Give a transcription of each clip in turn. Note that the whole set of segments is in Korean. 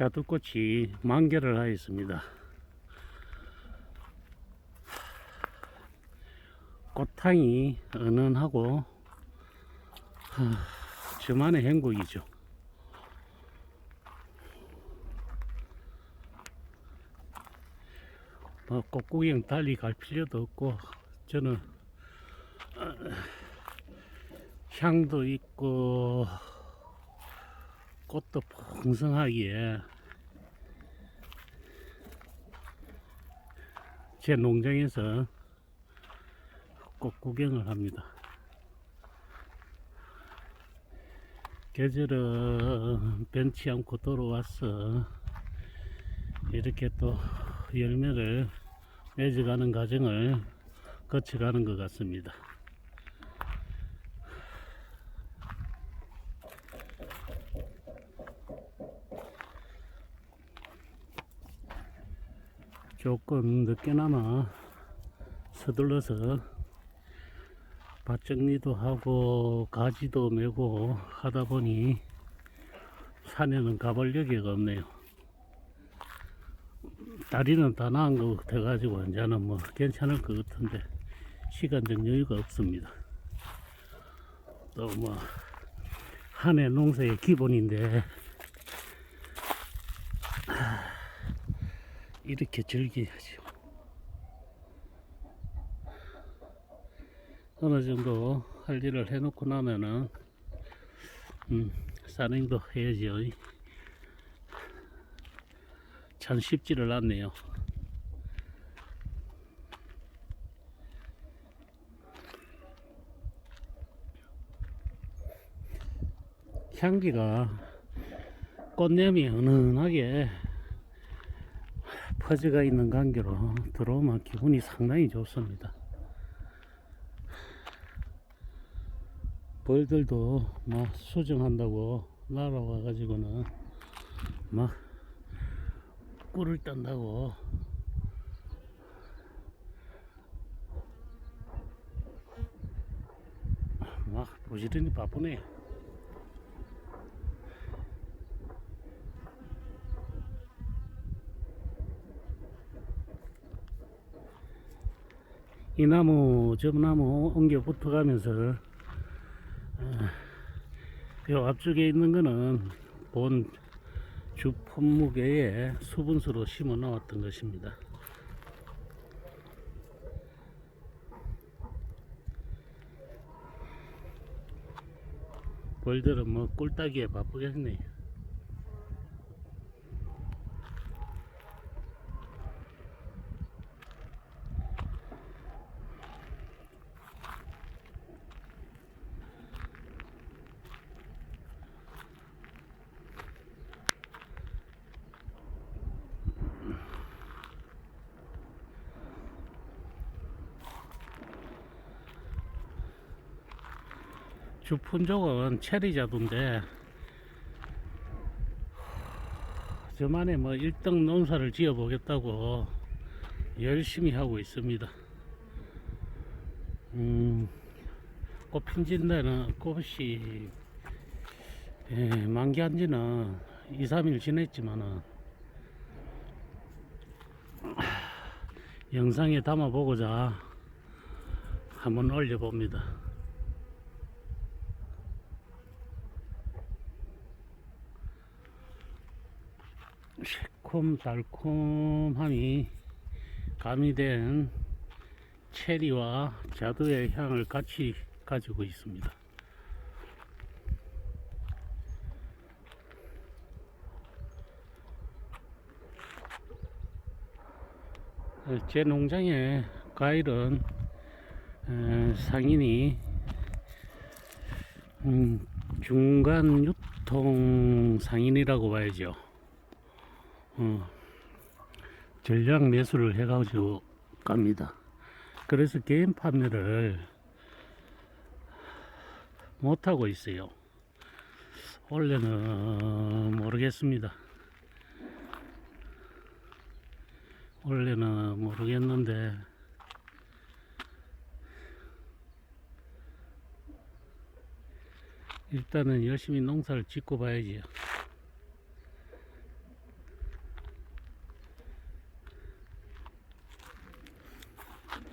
자두꽃이 만개를 하였습니다. 꽃향이 은은하고 하, 저만의 행복이죠. 뭐 꽃구경 달리 갈 필요도 없고 저는 어, 향도 있고 꽃도 풍성하기에 제 농장에서 꽃 구경을 합니다. 계절은 변치 않고 돌아와서 이렇게 또 열매를 맺어가는 과정을 거쳐가는 것 같습니다. 조금 늦게나마 서둘러서 밭 정리도 하고 가지도 메고 하다 보니 산에는 가볼 여기가 없네요. 다리는 다 나은 것 같아가지고 이제는 뭐 괜찮을 것 같은데 시간적 여유가 없습니다. 또 뭐 한해 농사의 기본인데 이렇게 즐겨야죠. 어느 정도 할 일을 해놓고 나면은 음, 산행도 해야죠. 참 쉽지를 않네요. 향기가 꽃냄이 은은하게 퍼져가 있는 관계로 들어오면 기분이 상당히 좋습니다. 벌들도 막 수정한다고 날아와 가지고는 막 꿀을 딴다고 막 부지런히 바쁘네 이 나무 저 나무 옮겨 붙어 가면서 요 앞쪽에 있는 거는 본 주품무게에 수분수로 심어 놓았던 것입니다. 벌들은 뭐 꿀따기에 바쁘겠네. 주품종은 체리 자두인데 저만의 뭐 1등 농사를 지어 보겠다고 열심히 하고 있습니다. 음, 꽃 핀진 데는 꽃이 예, 만개한 지는 2, 3일 지냈지만은 영상에 담아 보고자 한번 올려봅니다. 새콤달콤함이 가미된 체리와 자두의 향을 같이 가지고 있습니다. 제 농장의 과일은 에, 상인이 음, 중간 유통 상인이라고 봐야죠. 어, 전략 매수를 해가지고 갑니다. 그래서 개인 판매를 못하고 있어요. 원래는 모르겠습니다. 원래는 모르겠는데 일단은 열심히 농사를 짓고 봐야지요.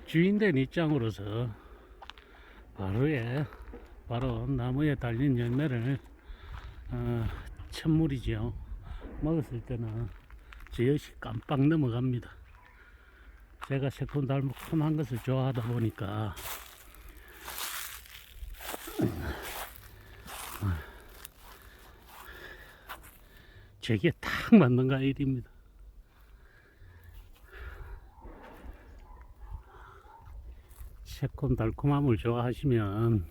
주인된 입장으로서 바로에 바로 나무에 달린 열매를 어, 천물이지요. 먹었을 때는 저 역시 깜빡 넘어갑니다. 제가 새콤달콤한 것을 좋아하다 보니까 제게 딱 맞는 과일입니다. 새콤달콤함을 좋아하시면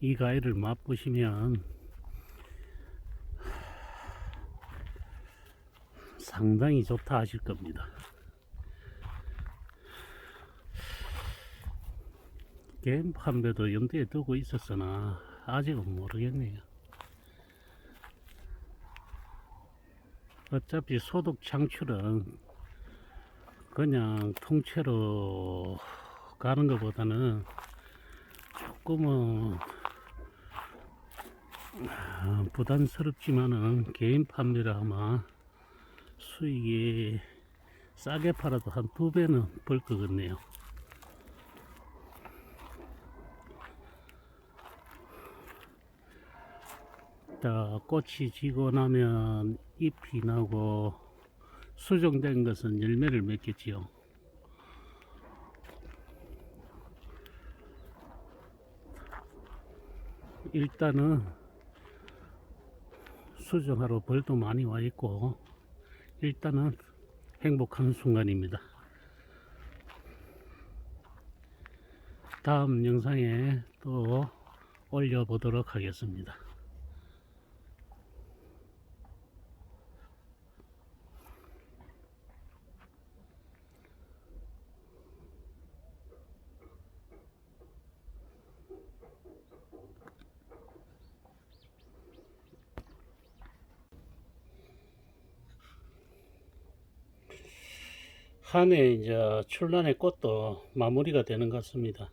이 과일을 맛보시면 상당히 좋다 하실 겁니다. 게임 판매도 염두에 두고 있었으나 아직은 모르겠네요. 어차피 소득 창출은 그냥 통째로 가는 것보다는 조금은 아, 부담스럽지만은 개인 판매를 아마 수익이 싸게 팔아도 한 두 배는 벌 것 같네요. 자, 꽃이 지고 나면 잎이 나고 수정된 것은 열매를 맺겠지요. 일단은 수정하러 벌도 많이 와 있고 일단은 행복한 순간입니다. 다음 영상에 또 올려보도록 하겠습니다. 한 해 이제 출란의 꽃도 마무리가 되는 것 같습니다.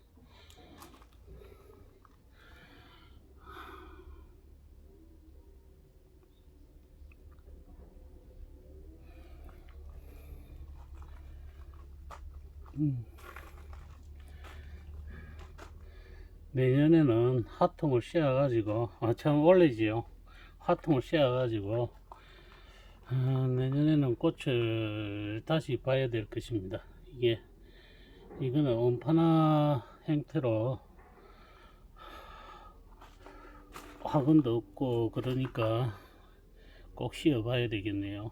음. 내년에는 화통을 씌워가지고, 아, 참 원래지요. 화통을 씌워가지고, 아, 내년에는 꽃을 다시 봐야 될 것입니다. 이게 이거는 온파나 형태로 화근도 없고 그러니까 꼭 씌워 봐야 되겠네요.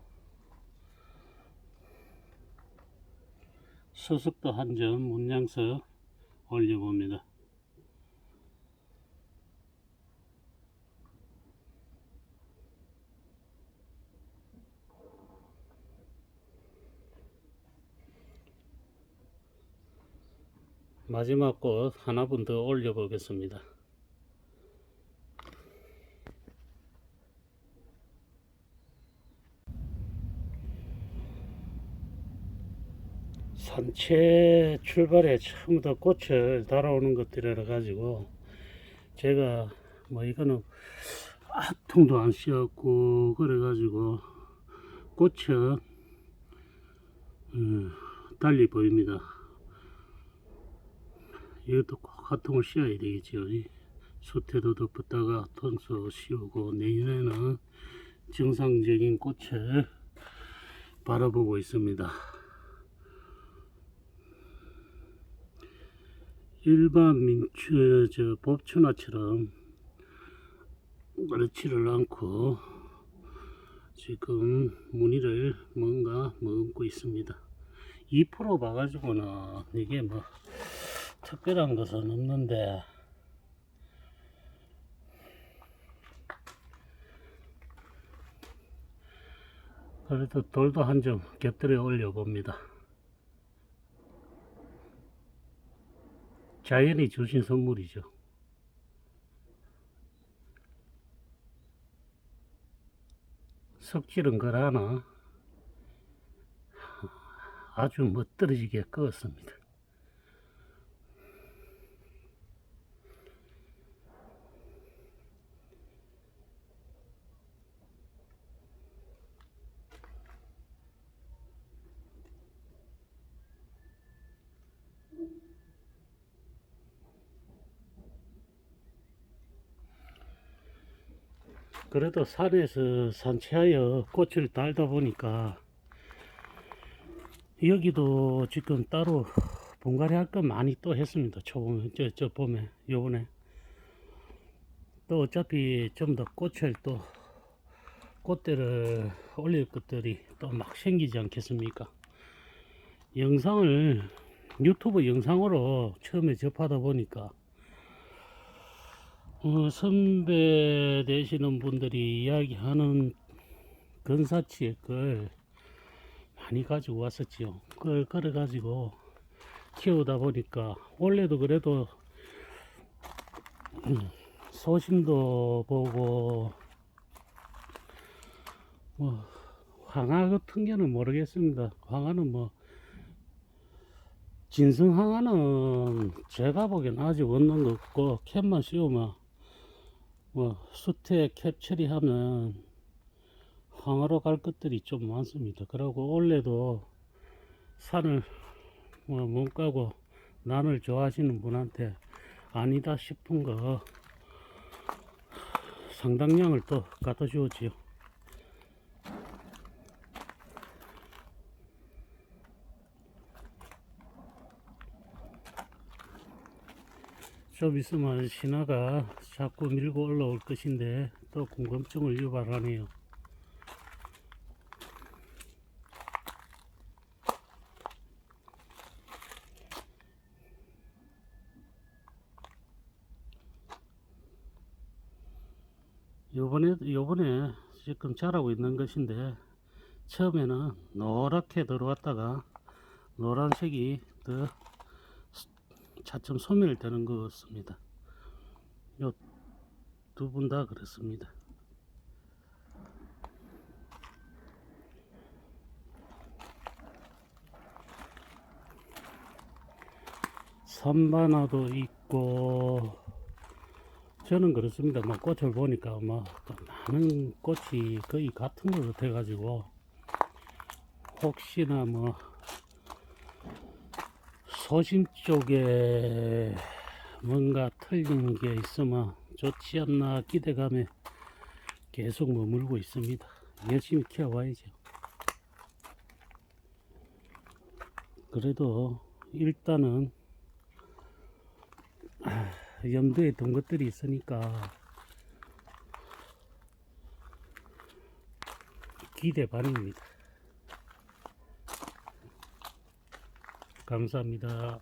수습도 한 점 문양석 올려봅니다. 마지막 꽃 하나분 더 올려 보겠습니다. 산채 출발에 처음부터 꽃을 달아오는 것들이라 가지고 제가 뭐 이거는 아통도 안 씌었고 그래 가지고 꽃은 음, 달리 보입니다. 이것도 꼭 화통을 씌워야 되겠죠. 이 수태도 덮었다가 통수 씌우고 내년에는 정상적인 꽃을 바라보고 있습니다. 일반 민추, 저 법추나처럼 그렇지를 않고 지금 무늬를 뭔가 머금고 있습니다. 2% 봐가지고는 이게 뭐 특별한 것은 없는데 그래도 돌도 한 점 곁들여 올려 봅니다. 자연이 주신 선물이죠. 석질은 그러나 아주 멋들어지게 그었습니다. 그래도 산에서 산책하여 꽃을 달다 보니까 여기도 지금 따로 분갈이 할 거 많이 또 했습니다. 초봄에, 저, 저 봄에, 요번에. 또 어차피 좀 더 꽃을 또, 꽃대를 올릴 것들이 또 막 생기지 않겠습니까? 영상을, 유튜브 영상으로 처음에 접하다 보니까, 어, 선배 되시는 분들이 이야기하는 근사치의 걸 많이 가지고 왔었지요. 그걸 걸어가지고 키우다 보니까 원래도 그래도 음, 소심도 보고 뭐 황화 같은 게는 모르겠습니다. 황화는 뭐 진성 황화는 제가 보기엔 아직 없는 거 없고 캡만 씌우면 뭐 수태 캡 처리 하면 황화로 갈 것들이 좀 많습니다. 그리고 원래도 산을 뭐 몸가고 난을 좋아하시는 분한테 아니다 싶은 거 상당량을 또 갖다 주었지요. 좀 있으면 신화가 자꾸 밀고 올라올 것인데 또 궁금증을 유발하네요. 요번에 요번에 지금 자라고 있는 것인데 처음에는 노랗게 들어왔다가 노란색이 더 차츰 소멸되는 것 같습니다. 요 두 분 다 그렇습니다. 산바나도 있고 저는 그렇습니다. 뭐 꽃을 보니까 뭐 많은 꽃이 거의 같은 것 같아가지고 혹시나 뭐 소심 쪽에 뭔가 틀린 게 있으면 좋지 않나 기대감에 계속 머물고 있습니다. 열심히 키워와야죠. 그래도 일단은 아, 염두에 둔 것들이 있으니까 기대 반입니다. 감사합니다.